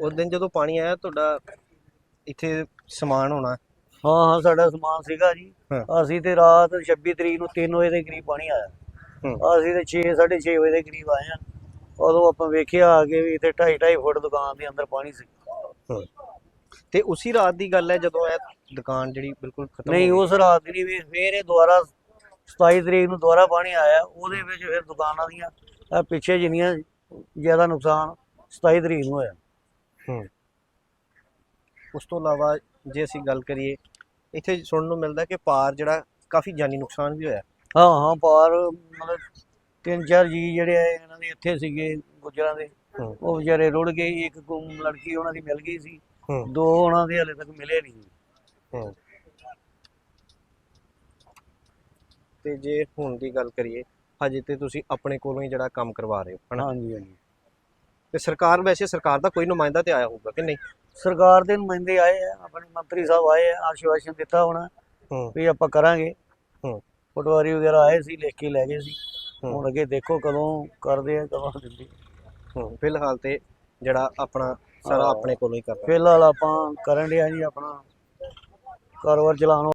ਉਸ ਦਿਨ ਜਦੋਂ ਪਾਣੀ ਆਇਆ ਤੁਹਾਡਾ ਇੱਥੇ ਸਮਾਨ ਹੋਣਾ। ਹਾਂ ਹਾਂ ਸਾਡਾ ਸਮਾਨ ਸੀਗਾ ਜੀ। ਹਾਂ। ਅਸੀਂ ਤੇ ਰਾਤ 26 ਤਰੀਕ ਨੂੰ 3 ਵਜੇ ਦੇ ਕਰੀਬ ਪਾਣੀ ਆਇਆ। ਹੂੰ। ਅਸੀਂ ਤੇ 6 6:30 ਵਜੇ ਦੇ ਕਰੀਬ ਆਏ ਆ ਉਦੋਂ ਆਪਾਂ ਵੇਖਿਆ ਆ ਕੇ ਵੀ ਇੱਥੇ 2.5 2.5 ਫੁੱਟ ਦੁਕਾਨ ਦੇ ਅੰਦਰ ਪਾਣੀ ਸੀ। ਤੇ ਉਸੇ ਰਾਤ ਦੀ ਗੱਲ ਹੈ ਜਦੋਂ ਇਹ ਦੁਕਾਨ ਜਿਹੜੀ ਬਿਲਕੁਲ ਖਤਮ ਨਹੀਂ ਹੋ। ਉਸ ਰਾਤ ਦੀ ਨਹੀਂ ਵੀ ਫੇਰ ਇਹ ਦੁਬਾਰਾ 27 ਤਰੀਕ ਨੂੰ ਦੁਬਾਰਾ ਪਾਣੀ ਆਇਆ। ਉਹਦੇ ਵਿੱਚ ਫਿਰ ਦੁਕਾਨਾਂ ਦੀਆਂ ਪਿੱਛੇ ਜਿੰਨੀਆਂ ਜ਼ਿਆਦਾ ਨੁਕਸਾਨ 27 ਤਰੀਕ ਨੂੰ ਹੋਇਆ। ਹੂੰ ਉਸ ਤੋਂ ਇਲਾਵਾ ਜੇ ਅਸੀਂ ਗੱਲ ਕਰੀਏ ਇੱਥੇ ਸੁਣਨ ਨੂੰ ਮਿਲਦਾ ਕਿ ਪਾਰ ਜਿਹੜਾ ਕਾਫੀ ਜਾਨੀ ਨੁਕਸਾਨ ਵੀ ਹੋਇਆ। ਹਾਂ ਹਾਂ ਪਾਰ ਮਤਲਬ ਤਿੰਨ ਚਾਰ ਜੀ ਜਿਹੜੇ ਆ ਇਹਨਾਂ ਦੇ ਇੱਥੇ ਸੀਗੇ ਗੁੱਜਰਾਂ ਦੇ। ਉਹ ਵਿਚਾਰੇ ਰੁੜ ਗਏ ਇੱਕ ਗੁੰਮ ਲੜਕੀ ਉਹਨਾਂ ਦੀ ਮਿਲ ਗਈ ਸੀ। ਦੋ ਉਹਨਾਂ ਦੇ ਹਲੇ ਤੱਕ ਮਿਲੇ ਨਹੀਂ। ਤੇ ਜੇ ਹੁਣ ਦੀ ਗੱਲ ਕਰੀਏ ਹਜੇ ਤੇ ਤੁਸੀਂ ਆਪਣੇ ਕੋਲੋਂ ਹੀ ਜਿਹੜਾ ਕੰਮ ਕਰਵਾ ਰਹੇ ਹੋ ਹਾਂਜੀ ਹਾਂਜੀ। ਤੇ ਸਰਕਾਰ ਵੈਸੇ ਸਰਕਾਰ ਦਾ ਕੋਈ ਨੁਮਾਇੰਦਾ ਤੇ ਆਇਆ ਹੋਊਗਾ ਕਿ ਨਹੀਂ? ਸਰਕਾਰ ਦੇ ਨੁਮਾਇੰਦੇ ਆਏ ਆ ਆਪਣੇ ਮੰਤਰੀ ਸਾਹਿਬ ਆਏ ਆ ਆਸ਼ਵਾਸਨ ਦਿੱਤਾ ਹੋਣਾ ਹੂੰ। ਵੀ ਆਪਾਂ ਕਰਾਂਗੇ। ਹੂੰ। ਪਟਵਾਰੀ ਵਗੈਰਾ ਆਏ ਸੀ ਲਿਖ ਕੇ ਲੈ ਗਏ ਸੀ। ਹੁਣ ਅੱਗੇ ਦੇਖੋ ਕਦੋਂ ਕਰਦੇ ਆ ਕਦੋਂ ਦਿੰਦੇ ਹੂੰ ਫਿਲਹਾਲ ਤੇ ਜਿਹੜਾ ਆਪਣਾ ਸਾਰਾ। ਆਪਣੇ ਕੋਲੋਂ ਹੀ ਕਰਨਾ। ਫਿਲਹਾਲ ਆਪਾਂ ਕਰਨ ਡਿਆ ਜੀ ਆਪਣਾ। ਕਾਰੋਬਾਰ ਚਲਾਉਣ